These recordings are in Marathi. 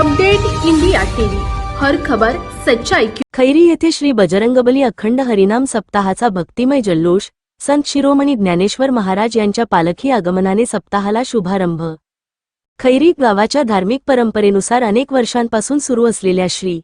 Update India TV. हर खबर सच्चाई की खैरी येथे श्री बजरंगबली अखंड हरिनाम सप्ताहाचा भक्तिमय जल्लोष संत शिरोमणी ज्ञानेश्वर महाराज यांच्या पालखी आगमनाने सप्ताहाला शुभारंभ. खैरी गावाच्या धार्मिक परंपरेनुसार अनेक वर्षांपासून सुरू असलेल्या श्री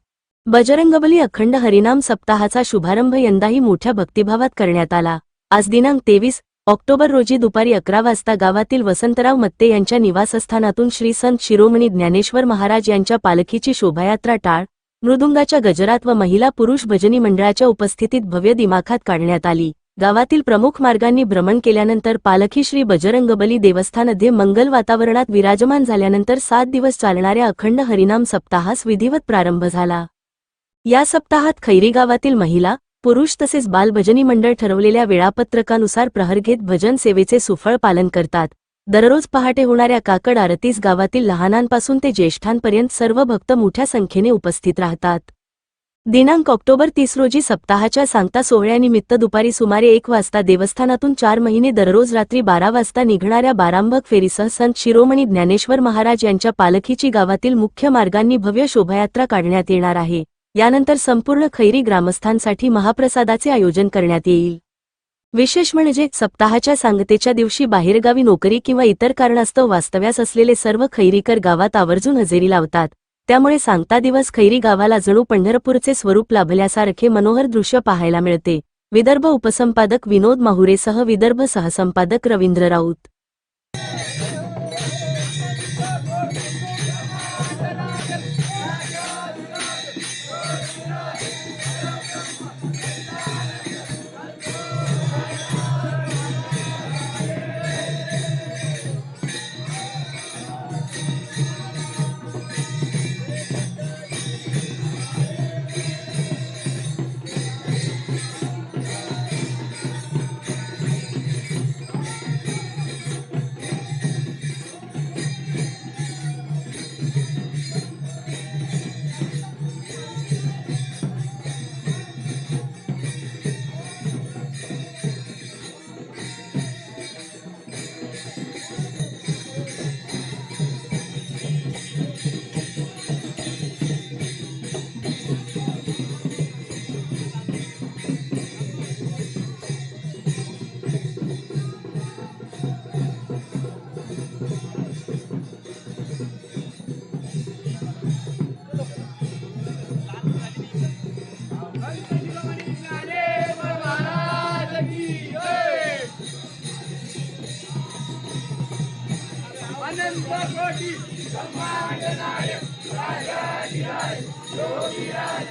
बजरंगबली अखंड हरिनाम सप्ताहाचा शुभारंभ यंदाही मोठ्या भक्तिभावात करण्यात आला. आज दिनांक तेवीस ऑक्टोबर रोजी दुपारी अकरा वाजता गावातील वसंतराव मत्ते यांच्या निवासस्थानातून श्री संत शिरोमणी ज्ञानेश्वर महाराज यांच्या पालखीची शोभायात्रा टाळ मृदुंगाच्या गजरात व महिला पुरुष भजनी मंडळाच्या उपस्थितीत भव्य दिमाखात काढण्यात आली. गावातील प्रमुख मार्गांनी भ्रमण केल्यानंतर पालखी श्री बजरंगबली देवस्थानमध्ये मंगल वातावरणात विराजमान झाल्यानंतर सात दिवस चालणाऱ्या अखंड हरिनाम सप्ताहास विधिवत प्रारंभ झाला. या सप्ताहात खैरी गावातील महिला पुरुष तसेच बालभजनी मंडळ ठरवलेल्या वेळापत्रकानुसार प्रहर घेत भजन सेवेचे सुफळ पालन करतात. दररोज पहाटे होणाऱ्या काकड आरतीस गावातील लहानांपासून ते ज्येष्ठांपर्यंत सर्व भक्त मोठ्या संख्येने उपस्थित राहतात. दिनांक ऑक्टोबर तीस रोजी सप्ताहाच्या सांगता सोहळ्यानिमित्त दुपारी सुमारे एक वाजता देवस्थानातून चार महिने दररोज रात्री बारा वाजता निघणाऱ्या बारांबक फेरीसह संत शिरोमणी ज्ञानेश्वर महाराज यांच्या पालखीची गावातील मुख्य मार्गांनी भव्य शोभायात्रा काढण्यात येणार आहे. यानंतर संपूर्ण खैरी ग्रामस्थांसाठी महाप्रसादाचे आयोजन करण्यात येईल. विशेष म्हणजे सप्ताहाच्या सांगतेच्या दिवशी बाहेरगावी नोकरी किंवा इतर कारणास्तव वास्तव्यास असलेले सर्व खैरीकर गावात आवर्जून हजेरी लावतात. त्यामुळे सांगता दिवस खैरी गावाला जणू पंढरपूरचे स्वरूप लाभल्यासारखे मनोहर दृश्य पाहायला मिळते. विदर्भ उपसंपादक विनोद माहुरेसह विदर्भ सहसंपादक रवींद्र राऊत योगी राज